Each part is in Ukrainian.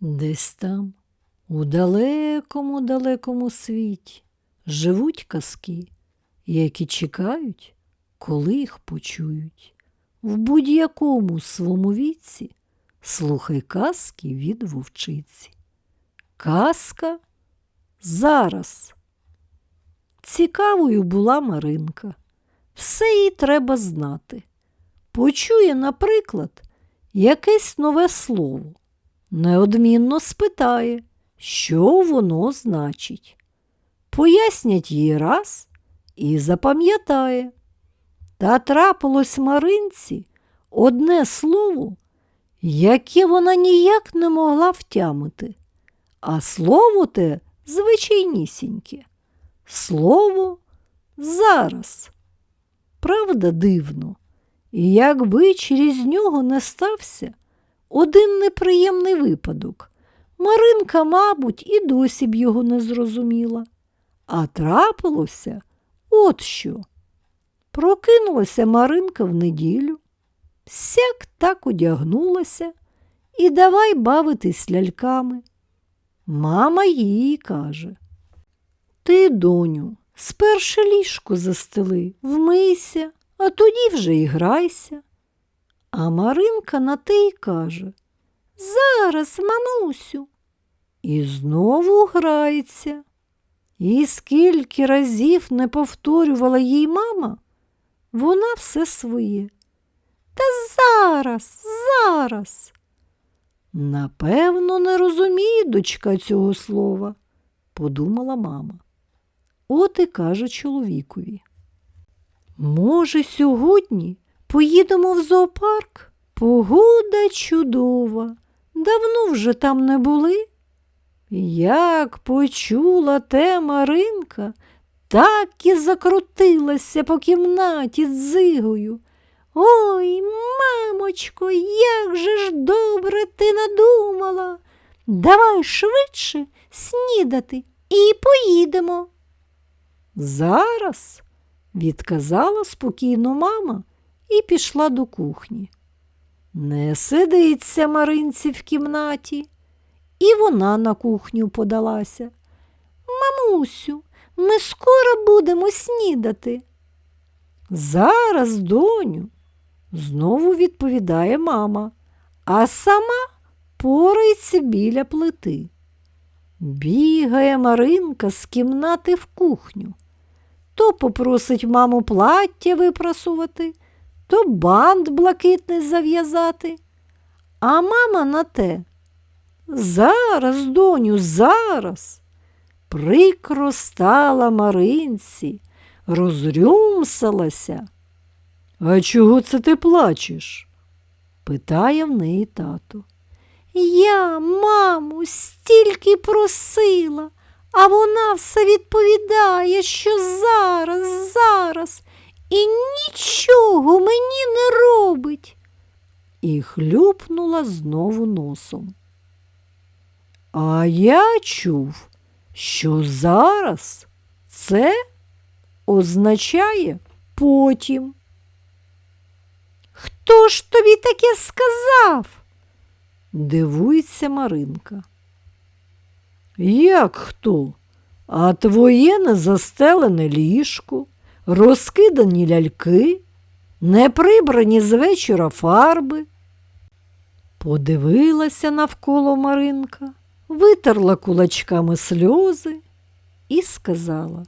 Десь там, у далекому далекому світі, живуть казки, які чекають, коли їх почують. В будь-якому своєму віці слухай казки від вовчиці. Казка зараз. Цікавою була Маринка. Все їй треба знати. Почує, наприклад, якесь нове слово. Неодмінно спитає, що воно значить. Пояснять їй раз і запам'ятає. Та трапилось Маринці одне слово, яке вона ніяк не могла втямити. А слово те звичайнісіньке. Слово зараз. Правда, дивно. І якби через нього не стався один неприємний випадок, Маринка, мабуть, і досі б його не зрозуміла. А трапилося от що. Прокинулася Маринка в неділю, сяк так одягнулася і давай бавитись ляльками. Мама їй каже Ти, доню, сперше ліжко застели, вмийся, а тоді вже і грайся. А Маринка на те й каже Зараз, мамусю. І знову грається. І скільки разів не повторювала їй мама, вона все своє. Та зараз, зараз. Напевно, не розуміє дочка цього слова, подумала мама. От і каже чоловікові. Може, сьогодні поїдемо в зоопарк? Погода чудова. Давно вже там не були. Як почула те Маринка, так і закрутилася по кімнаті дзигою. Ой, мамочко, як же ж добре ти надумала. Давай швидше снідати і поїдемо. Зараз, відказала спокійно мама і пішла до кухні. Не сидиться Маринці в кімнаті, і вона на кухню подалася. Мамусю, ми скоро будемо снідати. Зараз, доню, знову відповідає мама, а сама порається біля плити. Бігає Маринка з кімнати в кухню. То попросить маму плаття випрасувати, то бант блакитний зав'язати. А мама на те. Зараз, доню, зараз. Прикро стала Маринці, розрюмсалася. А чого це ти плачеш? питає в неї тато. Я, маму, стільки просила, а вона все відповідає, що зараз, зараз і нічого. І хлюпнула знову носом. А я чув, що зараз це означає потім. Хто ж тобі таке сказав? Дивується Маринка. Як хто? А твоє незастелене ліжко, розкидані ляльки, неприбрані з вечора фарби. Подивилася навколо Маринка, витерла кулачками сльози і сказала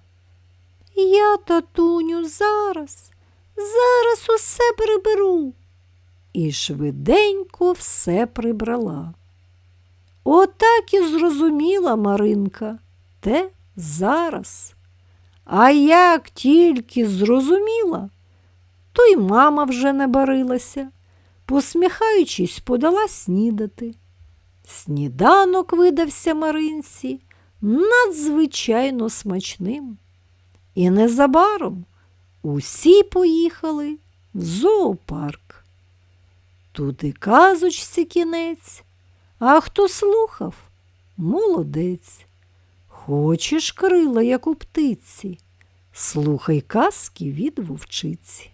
Я, татуню, зараз, зараз усе приберу. І швиденько все прибрала. Отак і зрозуміла Маринка те зараз. А як тільки зрозуміла, то й мама вже не барилася, посміхаючись, подала снідати. Сніданок видався Маринці надзвичайно смачним. І незабаром усі поїхали в зоопарк. Тут і казочці кінець, а хто слухав, молодець. Хочеш крила, як у птиці, слухай казки від вовчиці.